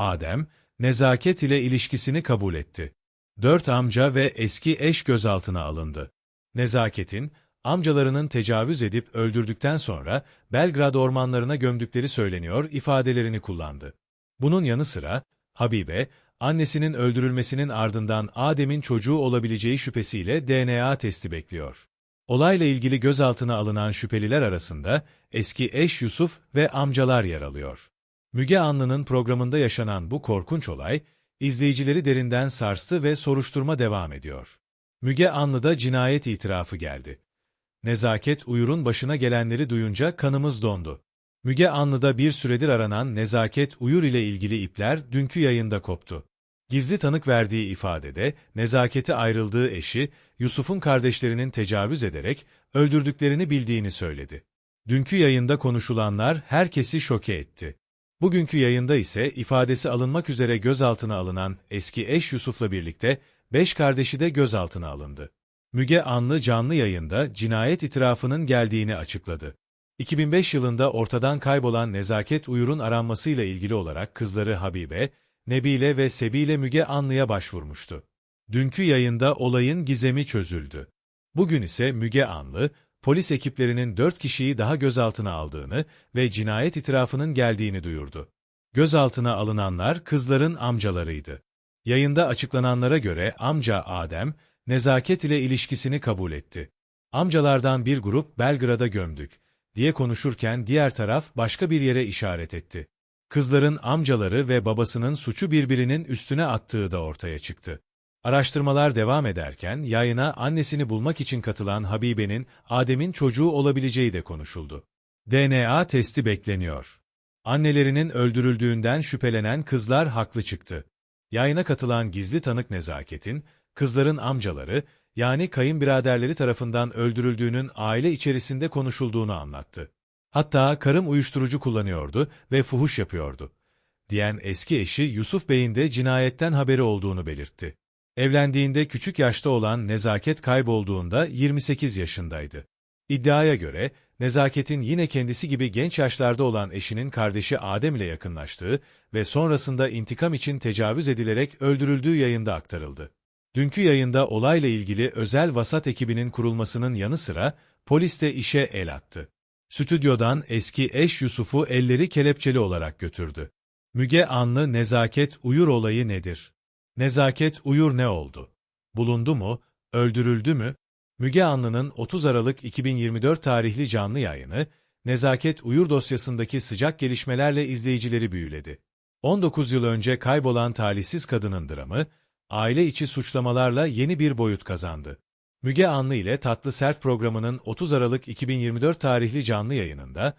Adem, nezaket ile ilişkisini kabul etti. Dört amca ve eski eş gözaltına alındı. Nezaketin, amcalarının tecavüz edip öldürdükten sonra Belgrad ormanlarına gömdükleri söyleniyor ifadelerini kullandı. Bunun yanı sıra, Habibe, annesinin öldürülmesinin ardından Adem'in çocuğu olabileceği şüphesiyle DNA testi bekliyor. Olayla ilgili gözaltına alınan şüpheliler arasında eski eş Yusuf ve amcalar yer alıyor. Müge Anlı'nın programında yaşanan bu korkunç olay, izleyicileri derinden sarstı ve soruşturma devam ediyor. Müge Anlı'da cinayet itirafı geldi. Nezaket Uyur'un başına gelenleri duyunca kanımız dondu. Müge Anlı'da bir süredir aranan Nezaket Uyur ile ilgili ipler dünkü yayında koptu. Gizli tanık verdiği ifadede, Nezaket'e ayrıldığı eşi, Yusuf'un kardeşlerinin tecavüz ederek öldürdüklerini bildiğini söyledi. Dünkü yayında konuşulanlar herkesi şoke etti. Bugünkü yayında ise ifadesi alınmak üzere gözaltına alınan eski eş Yusuf'la birlikte beş kardeşi de gözaltına alındı. Müge Anlı canlı yayında cinayet itirafının geldiğini açıkladı. 2005 yılında ortadan kaybolan Nezaket Uyur'un aranmasıyla ilgili olarak kızları Habibe, Nebile ve Sebile Müge Anlı'ya başvurmuştu. Dünkü yayında olayın gizemi çözüldü. Bugün ise Müge Anlı, polis ekiplerinin dört kişiyi daha gözaltına aldığını ve cinayet itirafının geldiğini duyurdu. Gözaltına alınanlar kızların amcalarıydı. Yayında açıklananlara göre amca Adem, nezaket ile ilişkisini kabul etti. Amcalardan bir grup Belgrad'a gömdük diye konuşurken diğer taraf başka bir yere işaret etti. Kızların amcaları ve babasının suçu birbirinin üstüne attığı da ortaya çıktı. Araştırmalar devam ederken yayına annesini bulmak için katılan Habibe'nin Adem'in çocuğu olabileceği de konuşuldu. DNA testi bekleniyor. Annelerinin öldürüldüğünden şüphelenen kızlar haklı çıktı. Yayına katılan gizli tanık Nezaket'in, kızların amcaları, yani kayınbiraderleri tarafından öldürüldüğünün aile içerisinde konuşulduğunu anlattı. Hatta karım uyuşturucu kullanıyordu ve fuhuş yapıyordu, diyen eski eşi Yusuf Bey'in de cinayetten haberi olduğunu belirtti. Evlendiğinde küçük yaşta olan Nezaket kaybolduğunda 28 yaşındaydı. İddiaya göre, Nezaket'in yine kendisi gibi genç yaşlarda olan eşinin kardeşi Adem ile yakınlaştığı ve sonrasında intikam için tecavüz edilerek öldürüldüğü yayında aktarıldı. Dünkü yayında olayla ilgili özel vasat ekibinin kurulmasının yanı sıra polis de işe el attı. Stüdyodan eski eş Yusuf'u elleri kelepçeli olarak götürdü. Müge Anlı Nezaket Uyur olayı nedir? Nezaket Uyur ne oldu? Bulundu mu? Öldürüldü mü? Müge Anlı'nın 30 Aralık 2024 tarihli canlı yayını, Nezaket Uyur dosyasındaki sıcak gelişmelerle izleyicileri büyüledi. 19 yıl önce kaybolan talihsiz kadının dramı, aile içi suçlamalarla yeni bir boyut kazandı. Müge Anlı ile Tatlı Sert programının 30 Aralık 2024 tarihli canlı yayınında,